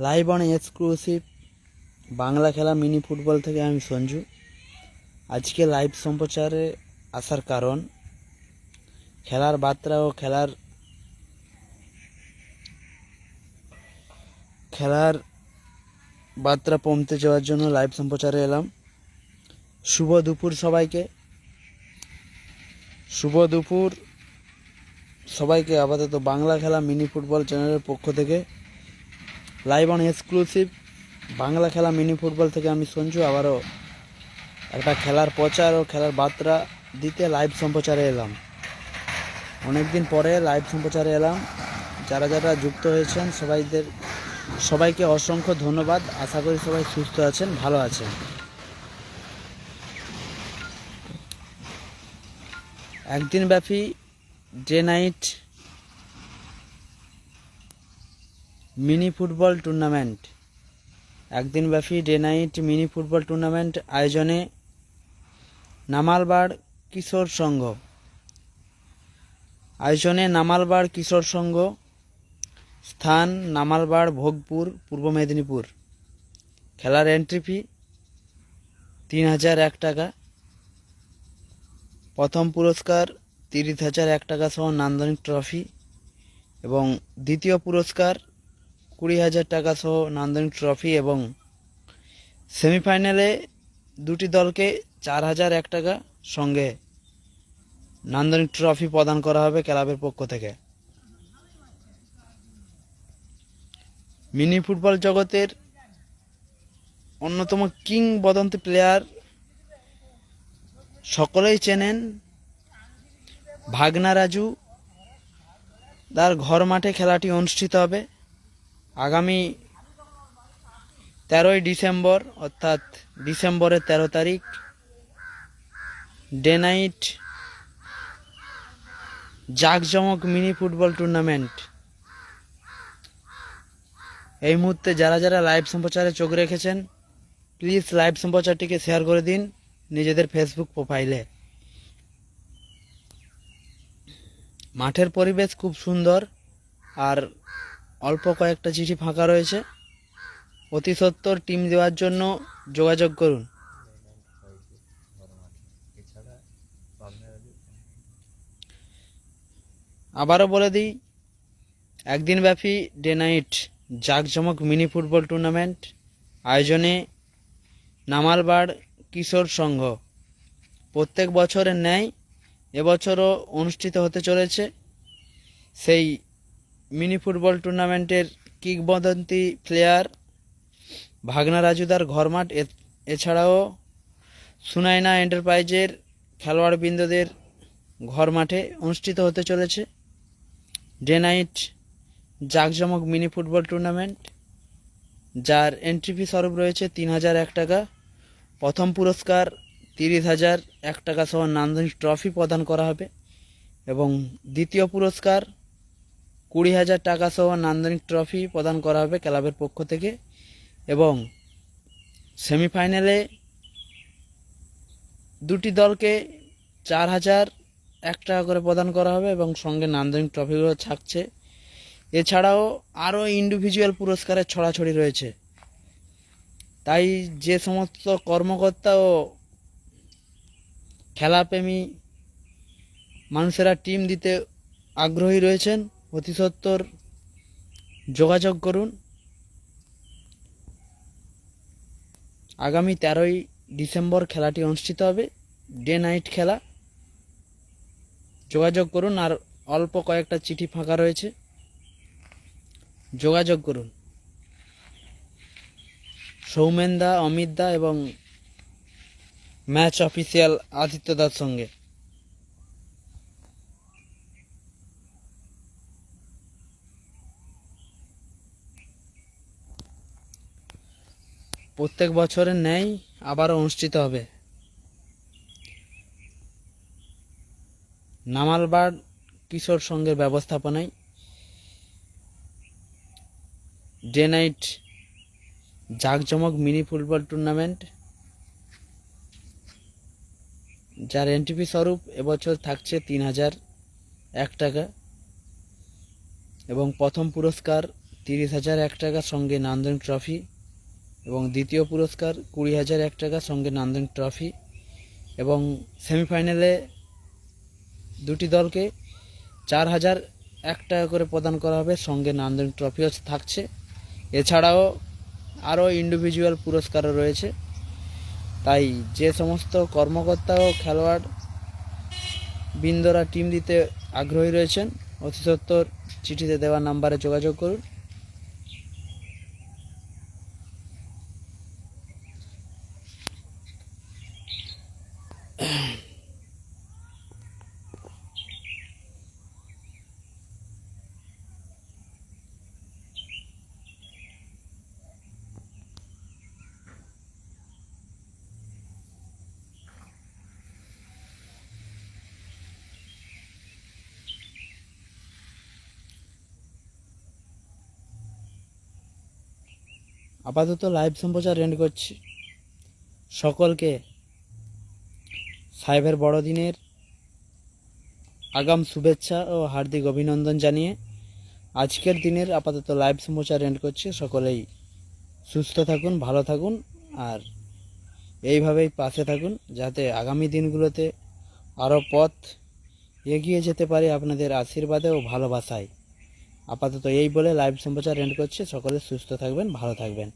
Live on exclusive Bangla খেলা mini football থেকে আমি সঞ্জু। আজকে লাইভ সম্প্রচারে আসার কারণ, খেলার বার্তা ও খেলার খেলার বার্তা পৌঁছে যাওয়ার জন্য লাইভ সম্প্রচারে এলাম। শুভ দুপুর সবাইকে। শুভ দুপুর। সবাইকে আপাতত বাংলা খেলা মিনি ফুটবল চ্যানেলের পক্ষ থেকে লাইভ অন এক্সক্লুসিভ বাংলা খেলা মিনি ফুটবল থেকে আমি সঞ্জু আবারও একটা খেলার প্রচার ও খেলার বার্তা দিতে লাইভ সম্প্রচারে এলাম। অনেকদিন পরে লাইভ সম্প্রচারে এলাম। যারা যারা যুক্ত হয়েছেন সবাইদের, সবাইকে অসংখ্য ধন্যবাদ। আশা করি সবাই সুস্থ আছেন, ভালো আছেন। একদিন ব্যাপী day night mini football tournament একদিন ব্যাপী day night mini football tournament আয়োজনে নামালবাড় কিশোর সংঘ। আয়োজনে নামালবাড় কিশোর সংঘ স্থান নামালবাড় ভোগপুর, পূর্ব মেদিনীপুর। খেলার এন্ট্রি ফি তিন হাজার এক টাকা। প্রথম পুরস্কার তিরিশ হাজার এক টাকা সহ নান্দনিক ট্রফি এবং দ্বিতীয় পুরস্কার কুড়ি হাজার টাকা সহ নান্দনিক ট্রফি এবং সেমিফাইনালে দুটি দলকে চার হাজার এক টাকা সঙ্গে নান্দনিক ট্রফি প্রদান করা হবে ক্লাবের পক্ষ থেকে। মিনি ফুটবল জগতের অন্যতম কিংবদন্তি প্লেয়ার সকলেই চেনেন ভাগনা রাজু, তার ঘর মাঠে খেলাটি অনুষ্ঠিত হবে। আগামী তেরোই ডিসেম্বর, অর্থাৎ ডিসেম্বরের তেরো তারিখ, ডে নাইট জাঁকজমক মিনি ফুটবল টুর্নামেন্ট। এই মুহূর্তে যারা যারা লাইভ সম্প্রচারে চোখ রেখেছেন, প্লিজ লাইভ সম্প্রচারটিকে শেয়ার করে দিন নিজেদের ফেসবুক প্রোফাইলে। মাঠের পরিবেশ খুব সুন্দর আর অল্প কয়েকটা চিঠি ফাঁকা রয়েছে। অতি সত্বর টিম দেওয়ার জন্য যোগাযোগ করুন। আবারও বলে দিই একদিন ব্যাপী ডে নাইট জাঁকজমক মিনি ফুটবল টুর্নামেন্ট আয়োজনে নামালবাড় কিশোর সংঘ প্রত্যেক বছরের ন্যায় এবছরও অনুষ্ঠিত হতে চলেছে সেই মিনি ফুটবল টুর্নামেন্টের কিংবদন্তি প্লেয়ার ভাগনা রাজুদার ঘরমাঠ। এছাড়াও সুনাইনা এন্টারপ্রাইজের খেলোয়াড়বৃন্দদের ঘর মাঠে অনুষ্ঠিত হতে চলেছে ডে নাইট জাঁকজমক মিনি ফুটবল টুর্নামেন্ট, যার এন্ট্রি ফি স্বরূপ রয়েছে তিন হাজার এক টাকা। প্রথম পুরস্কার তিরিশ হাজার এক টাকা সহ নান্দনিক ট্রফি প্রদান করা হবে এবং দ্বিতীয় পুরস্কার কুড়ি হাজার টাকা সহ নান্দনিক ট্রফি প্রদান করা হবে ক্লাবের পক্ষ থেকে এবং সেমিফাইনালে দুটি দলকে চার হাজার এক টাকা করে প্রদান করা হবে এবং সঙ্গে নান্দনিক ট্রফিগুলো থাকছে এছাড়াও আরও ইন্ডিভিজুয়াল পুরস্কারের ছড়াছড়ি রয়েছে। তাই যে সমস্ত কর্মকর্তা ও খেলাপ্রেমী মানুষেরা টিম দিতে আগ্রহী রয়েছেন অতি সত্বর যোগাযোগ করুন। আগামী তেরোই ডিসেম্বর খেলাটি অনুষ্ঠিত হবে, ডে নাইট খেলা। যোগাযোগ করুন, আর অল্প কয়েকটা চিঠি ফাঁকা রয়েছে। যোগাযোগ করুন। সৌমেন দা, অমিত দা এবং ম্যাচ অফিসিয়াল আদিত্য দার সঙ্গে। প্রত্যেক বছরের ন্যায় আবারও অনুষ্ঠিত হবে। নামালবাড় কিশোর সংঘের ব্যবস্থাপনায় ডে নাইট জাঁকজমক মিনি ফুটবল টুর্নামেন্ট যার এনটিপি স্বরূপ এবছর থাকছে তিন হাজার এক টাকা এবং প্রথম পুরস্কার তিরিশ হাজার এক টাকা সঙ্গে নান্দনিক ট্রফি এবং দ্বিতীয় পুরস্কার কুড়ি হাজার এক টাকা সঙ্গে নান্দনিক ট্রফি এবং সেমিফাইনালে দুটি দলকে চার হাজার এক টাকা করে প্রদান করা হবে, সঙ্গে নান্দনিক ট্রফিও থাকছে। এছাড়াও আরও ইন্ডিভিজুয়াল পুরস্কারও রয়েছে। তাই যে সমস্ত কর্মকর্তা ও খেলোয়াড় বৃন্দরা টিম দিতে আগ্রহী রয়েছেন, অতি সত্তর চিঠিতে দেওয়া নাম্বারে যোগাযোগ করুন। আপাতত লাইভ সম্প্রচার এন্ড করছি। সকলকে সাহেবের বড়দিনের আগাম শুভেচ্ছা ও হার্দিক অভিনন্দন জানিয়ে আজকের দিনের আপাতত লাইভ সম্প্রচার এন্ড করছি। সকলেই সুস্থ থাকুন, ভালো থাকুন আর এইভাবেই পাশে থাকুন যাতে আগামী দিনগুলোতে আরও পথ এগিয়ে যেতে পারে আপনাদের আশীর্বাদে ও ভালোবাসায়। আপাতত এই বলে লাইভ সম্প্রচার এন্ড করছি। সকলে সুস্থ থাকবেন ভালো থাকবেন।